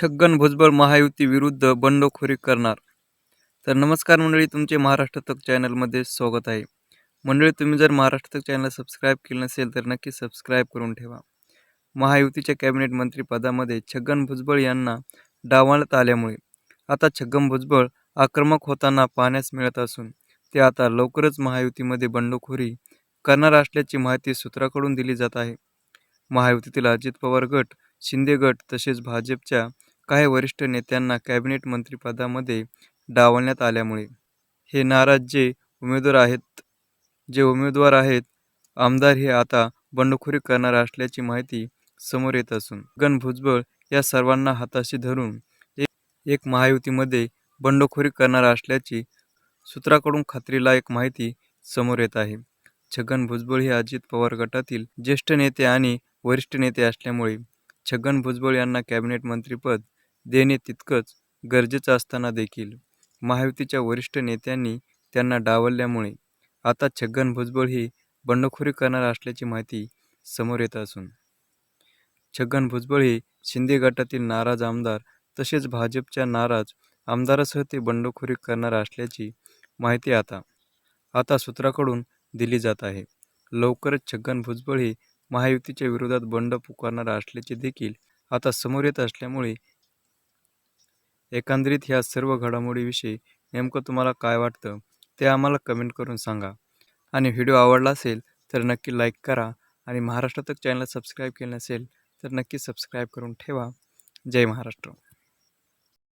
छगन भुजबळ महायुती विरुद्ध बंडखोरी करणार. तर नमस्कार मंडळी तुमचे महाराष्ट्र तक चॅनलमध्ये स्वागत आहे. मंडळी तुम्ही जर महाराष्ट्र तक चॅनल सबस्क्राईब केलं नसेल तर नक्की सबस्क्राईब करून ठेवा. महायुतीच्या कॅबिनेट मंत्रीपदामध्ये छगन भुजबळ यांना डावलण्यात आल्यामुळे आता छगन भुजबळ आक्रमक होताना पाहण्यास मिळत असून ते आता लवकरच महायुतीमध्ये बंडखोरी करणार असल्याची माहिती सूत्राकडून दिली जात आहे. महायुतीतील अजित पवार गट शिंदे गट तसेच भाजपच्या काही वरिष्ठ नेत्यांना कॅबिनेट मंत्रिपदामध्ये डावलण्यात आल्यामुळे हे नाराज जे उमेदवार आहेत जे उमेदवार आहेत आमदार हे आता बंडखोरी करणार असल्याची माहिती समोर येत असून गण भुजबळ या सर्वांना हाताशी धरून एक एक महायुतीमध्ये बंडखोरी करणार असल्याची सूत्राकडून खात्रीला एक माहिती समोर येत आहे. छगन भुजबळ हे अजित पवार गटातील ज्येष्ठ नेते आणि वरिष्ठ नेते असल्यामुळे छगन भुजबळ यांना कॅबिनेट मंत्रीपद देणे तितकंच गरजेचं असताना देखील. महायुतीच्या वरिष्ठ नेत्यांनी त्यांना डावलल्यामुळे आता छगन भुजबळ ही बंडखोरी करणार असल्याची माहिती समोर येत असून. छगन भुजबळ हे शिंदे गटातील नाराज आमदार तसेच भाजपच्या नाराज आमदारासह ते बंडखोरी करणार असल्याची माहिती आता आता सूत्राकडून दिली जात आहे. लवकरच छगन भुजबळ हे महायुतीच्या विरोधात बंड पुकारणार असल्याचे देखील आता समोर येत असल्यामुळे एकंदरीत ह्या सर्व घडामोडीविषयी नेमकं तुम्हाला काय वाटतं ते आम्हाला कमेंट करून सांगा. आणि व्हिडिओ आवडला असेल तर नक्की लाईक करा आणि महाराष्ट्रातक चॅनल सबस्क्राईब केलं नसेल तर नक्की सबस्क्राईब करून ठेवा. जय महाराष्ट्र.